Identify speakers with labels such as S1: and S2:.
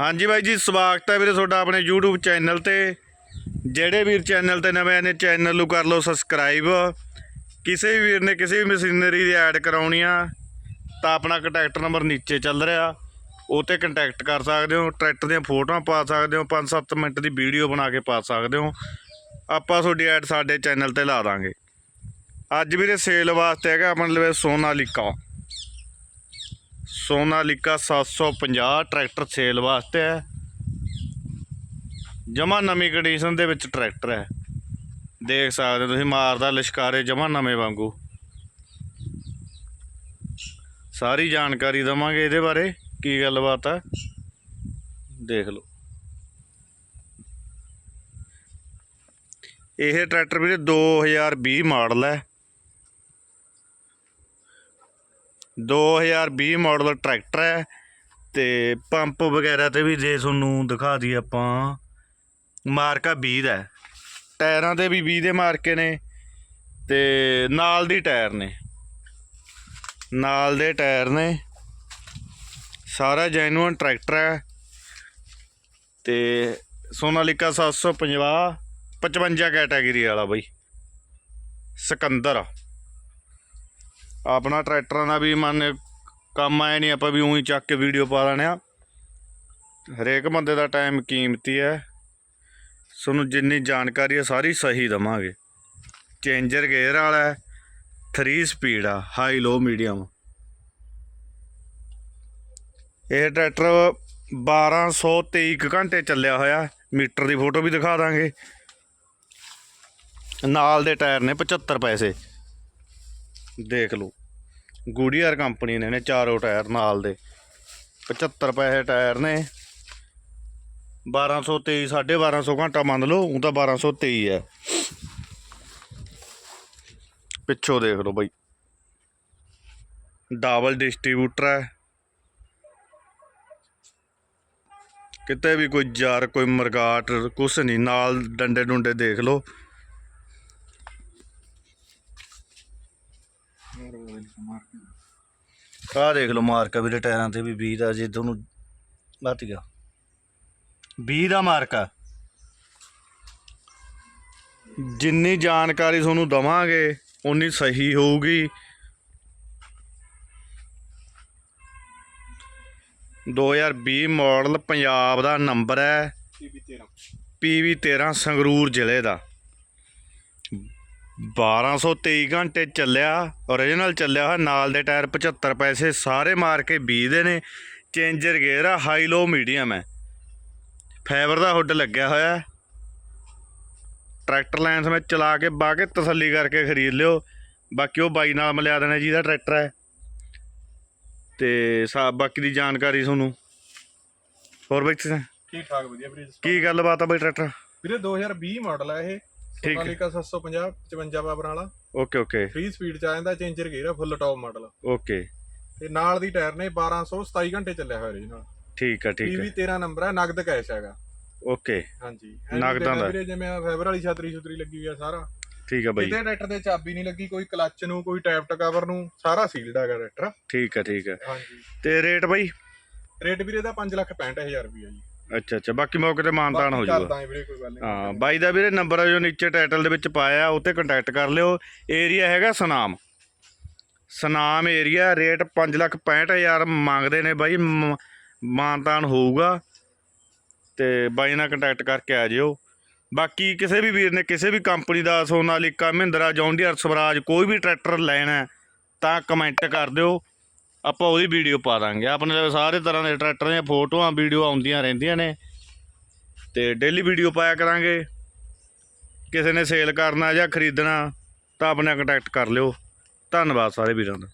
S1: ਹਾਂਜੀ ਬਾਈ ਜੀ, ਸਵਾਗਤ ਹੈ ਵੀਰੇ ਤੁਹਾਡਾ ਆਪਣੇ YouTube ਚੈਨਲ ਤੇ। ਜਿਹੜੇ ਵੀਰ ਚੈਨਲ ਤੇ ਨਵੇਂ ਨੇ, ਚੈਨਲ ਨੂੰ ਕਰ ਲਓ ਸਬਸਕ੍ਰਾਈਬ ਕਿਸੇ ਵੀ ਵੀਰ ਨੇ ਕਿਸੇ ਵੀ ਮਸ਼ੀਨਰੀ ਦੀ ਐਡ ਕਰਾਉਣੀ ਆ, ਤਾਂ ਆਪਣਾ ਕੰਟੈਕਟ ਨੰਬਰ ਨੀਚੇ ਚੱਲ ਰਿਹਾ। ਉਹ ਤੇ ਕੰਟੈਕਟ ਕਰ ਸਕਦੇ ਹੋ, ਟਰੈਕਟਰ ਦੀਆਂ ਫੋਟੋਆਂ ਪਾ ਸਕਦੇ ਹੋ 5-7 ਮਿੰਟ ਦੀ ਵੀਡੀਓ ਬਣਾ ਕੇ ਪਾ ਸਕਦੇ ਹੋ। ਆਪਾਂ ਤੁਹਾਡੀ ਐਡ ਸਾਡੇ ਚੈਨਲ ਤੇ ਲਾ ਦਾਂਗੇ। ਅੱਜ ਵੀਰੇ ਸੇਲ ਵਾਸਤੇ ਹੈਗਾ ਆਪਣੇ ਲਵੇ ਸੋਨਾਲੀਕਾ ਸੋਨਾਲੀਕਾ 750 ਟਰੈਕਟਰ ਸੇਲ ਵਾਸਤੇ ਹੈ। ਜਮਾ ਨਵੀਂ ਕੰਡੀਸ਼ਨ ਦੇ ਵਿੱਚ ਟਰੈਕਟਰ ਹੈ। ਦੇਖ ਸਕਦੇ ਹੋ ਤੁਸੀਂ, ਮਾਰਦਾ ਲਿਸ਼ਕਾਰੇ ਜਮਾ ਨਵੇਂ ਵਾਂਗੂ। ਸਾਰੀ ਜਾਣਕਾਰੀ ਦਵਾਂਗੇ ਇਹਦੇ ਬਾਰੇ, ਕੀ ਗੱਲਬਾਤ ਹੈ। ਦੇਖ ਲਓ। ਇਹ ਟਰੈਕਟਰ ਵੀਰੇ 2020 ਮਾਡਲ ਹੈ। 2020 ਮਾਡਲ ਟਰੈਕਟਰ ਹੈ ਤੇ ਪੰਪ ਵਗੈਰਾ ਤੇ ਵੀ ਜੇ ਤੁਹਾਨੂੰ ਦਿਖਾ ਦਈਏ ਆਪਾਂ, ਮਾਰਕਾ 20 ਦਾ ਟਾਇਰਾਂ ਦੇ ਵੀ 20 ਦੇ ਮਾਰਕੇ ਨੇ ਤੇ ਨਾਲ ਦੀ ਟਾਇਰ ਨੇ। ਨਾਲ ਦੇ ਟਾਇਰ ਨੇ। ਸਾਰਾ ਜੈਨੂਅਨ ਟਰੈਕਟਰ ਹੈ। ਤੇ ਸੋਨਾਲੀਕਾ 750 55 ਕੈਟਾਗਰੀ ਵਾਲਾ ਬਈ। ਸਿਕੰਦਰ ਆਪਣਾ ਟਰੈਕਟਰਾਂ ਦਾ ਵੀ ਮੰਨ ਕੰਮ ਆਇਆ ਨਹੀਂ, ਆਪਾਂ ਵੀ ਉਹੀ ਚੱਕ ਕੇ ਵੀਡੀਓ ਪਾ ਲੈਣੇ ਆ। ਹਰੇਕ ਬੰਦੇ ਦਾ ਟਾਈਮ ਕੀਮਤੀ ਹੈ। ਤੁਹਾਨੂੰ ਜਿੰਨੀ ਜਾਣਕਾਰੀ ਹੈ, ਸਾਰੀ ਸਹੀ ਦਵਾਂਗੇ। ਚੇਂਜਰ ਗੇਅਰ ਵਾਲਾ ਹੈ 3 ਸਪੀਡ ਆ ਹਾਈ ਲੋ ਮੀਡੀਅਮ ਇਹ ਟਰੈਕਟਰ 1223 ਕੁ ਘੰਟੇ ਚੱਲਿਆ ਹੋਇਆ ਮੀਟਰ ਦੀ ਫੋਟੋ ਵੀ ਦਿਖਾ ਦਾਂਗੇ। ਨਾਲ ਦੇ ਟਾਇਰ ਨੇ 75 ਪੈਸੇ। ਦੇਖ ਲਓ। ਗੁਡੀਅਰ ਕੰਪਨੀ ਨੇ ਨੇ ਚਾਰੋਂ ਟਾਇਰ ਨਾਲ ਦੇ। 75 ਪੈਸੇ ਟਾਇਰ ਨੇ। 1223 1250 ਘੰਟਾ ਮੰਨ ਲਓ, ਉਹ ਤਾਂ 1223 ਹੈ। ਪਿੱਛੋਂ ਦੇਖ ਲਓ ਬਾਈ। ਡਬਲ ਡਿਸਟ੍ਰੀਬਿਊਟਰ ਹੈ। ਕਿਤੇ ਵੀ ਕੋਈ ਜਾਰ ਕੋਈ ਮਰਗਾਟ, ਕੁਛ ਨਹੀਂ, ਨਾਲ ਡੰਡੇ ਡੁੰਡੇ ਦੇਖ ਲਓ। ਆਹ ਦੇਖ ਲਓ ਮਾਰਕਾ ਵੀਰੇ ਟਾਇਰਾਂ ਤੇ ਵੀ 20 ਦਾ ਜੇ ਤੁਹਾਨੂੰ ਲੱਤ ਗਿਆ। 20 ਦਾ ਮਾਰਕਾ ਜਿੰਨੀ ਜਾਣਕਾਰੀ ਤੁਹਾਨੂੰ ਦਵਾਂਗੇ ਉਨੀ ਸਹੀ ਹੋਊਗੀ। 2020 ਮਾਡਲ ਪੰਜਾਬ ਦਾ ਨੰਬਰ ਹੈ। PV 13 ਸੰਗਰੂਰ ਜ਼ਿਲ੍ਹੇ ਦਾ। 1223 ਘੰਟੇ ਚੱਲਿਆ ਓਰੀਜਨਲ ਚੱਲਿਆ ਹੋਇਆ ਨਾਲ ਦੇ ਟਾਇਰ 75 ਪੈਸੇ ਸਾਰੇ ਮਾਰ ਕੇ 20 ਦੇ ਨੇ। ਚੇਂਜਰ ਗੇਅਰ ਆ ਹਾਈ ਲੋ ਮੀਡੀਅਮ ਹੈ। ਫਾਈਬਰ ਦਾ ਹੁੱਡ ਲੱਗਿਆ ਹੋਇਆ। ਟਰੈਕਟਰ ਲਾਈਨਸ ਵਿੱਚ ਚਲਾ ਕੇ ਬਾ ਕੇ ਤਸੱਲੀ ਕਰਕੇ ਖਰੀਦ ਲਿਓ। ਬਾਕੀ ਉਹ ਬਾਈ ਨਾਲ ਮਿਲਿਆ ਦੇਣਾ ਜਿਹਦਾ ਟਰੈਕਟਰ ਹੈ। ਤੇ ਸਾ ਬਾਕੀ ਦੀ ਜਾਣਕਾਰੀ ਤੁਹਾਨੂੰ। ਹੋਰ ਬਾਈ
S2: ਠੀਕ ਠਾਕ ਵਧੀਆ ਵੀਰੇ
S1: ਕੀ ਗੱਲਬਾਤ ਆ ਬਾਈ ਟਰੈਕਟਰ?
S2: ਵੀਰੇ 2020 ਮਾਡਲ ਹੈ ਇਹ।
S1: ਠੀਕ।
S2: ਸੋਨਾਲੀਕਾ 750 55 ਪਾਵਰ ਵਾਲਾ।
S1: Okay okay.
S2: 3 ਸਪੀਡ ਚ ਆ ਜਾਂਦਾ changer gear full top model
S1: okay.
S2: ਤੇ ਨਾਲ ਦੀ ਟਾਇਰ ਨੇ 1227 ਘੰਟੇ ਚੱਲਿਆ ਹੋਇਆ ਜੀ ਨਾਲ।
S1: ਠੀਕ ਆ ਠੀਕ
S2: PV
S1: ਆ
S2: 13 ਨੰਬਰ ਹੈ ਨਗਦ ਕੈਸ਼ ਹੈਗਾ।
S1: ਓਕੇ।
S2: ਹਾਂਜੀ।
S1: ਨਗਦਾਂ ਦਾ।
S2: ਵੀਰੇ ਜਿਵੇਂ ਫਾਈਬਰ ਵਾਲੀ ਛਤਰੀ ਛਤਰੀ ਲੱਗੀ ਹੋਈ ਆ ਸਾਰਾ।
S1: ਠੀਕ ਆ ਬਾਈ।
S2: ਕਿਤੇ ਟਰੈਕਟਰ ਦੇ ਚਾਬੀ ਨਹੀਂ ਲੱਗੀ ਕੋਈ ਕਲੱਚ ਨੂੰ ਕੋਈ ਟੈਪ ਕਵਰ ਨੂੰ ਸਾਰਾ ਸੀਲਡ ਹੈਗਾ ਟਰੈਕਟਰ
S1: ਠੀਕ ਆ ਠੀਕ ਆ।
S2: ਹਾਂਜੀ।
S1: ਤੇ ਰੇਟ ਬਾਈ?
S2: ਰੇਟ ਵੀਰੇ ਦਾ 565000 ਰੁਪਏ ਜੀ।
S1: ਅੱਛਾ ਅੱਛਾ। ਬਾਕੀ ਮੌਕੇ ਤੇ ਮਾਨਤਾਨ ਹੋ ਜਾਊਗਾ
S2: ਕਰਦਾਂਗੇ ਵੀਰੇ ਕੋਈ ਗੱਲ ਨਹੀਂ
S1: ਹਾਂ ਬਾਈ ਦਾ ਵੀਰੇ ਨੰਬਰ ਜੋ ਨੀਚੇ ਟਾਈਟਲ ਦੇ ਵਿੱਚ ਪਾਇਆ ਉਹ ਤੇ ਕੰਟੈਕਟ ਕਰ ਲਿਓ। ਏਰੀਆ ਹੈਗਾ ਸਨਾਮ। ਸਨਾਮ ਏਰੀਆ ਰੇਟ 565000 ਮੰਗਦੇ ਨੇ ਬਾਈ। ਮਾਨਤਾਨ ਹੋਊਗਾ। ਤੇ ਬਾਈ ਨਾਲ ਕੰਟੈਕਟ ਕਰਕੇ ਆ ਜਿਓ। ਬਾਕੀ ਕਿਸੇ ਵੀ ਵੀਰ ਨੇ ਕਿਸੇ ਵੀ ਕੰਪਨੀ ਦਾ ਸੋਨਾਲੀਕਾ ਮਹਿੰਦਰਾ ਜੌਂਡੀਅਰ ਸਵਰਾਜ ਕੋਈ ਵੀ ਟਰੈਕਟਰ ਲੈਣਾ ਤਾਂ ਕਮੈਂਟ ਕਰ ਦਿਓ। ਆਪਾਂ ਉਹਦੀ ਵੀਡੀਓ ਪਾ ਦਾਂਗੇ। ਆਪਣੇ ਸਾਰੇ ਤਰ੍ਹਾਂ ਦੇ ਟਰੈਕਟਰ ਦੀਆਂ ਫੋਟੋਆਂ ਵੀਡੀਓ ਆਉਂਦੀਆਂ ਰਹਿੰਦੀਆਂ ਨੇ। ਤੇ ਡੇਲੀ ਵੀਡੀਓ ਪਾਇਆ ਕਰਾਂਗੇ। ਕਿਸੇ ਨੇ ਸੇਲ ਕਰਨਾ ਜਾਂ ਖਰੀਦਣਾ ਤਾਂ ਆਪਣੇ ਕੰਟੈਕਟ ਕਰ ਲਿਓ। ਧੰਨਵਾਦ ਸਾਰੇ ਵੀਰਾਂ ਦਾ।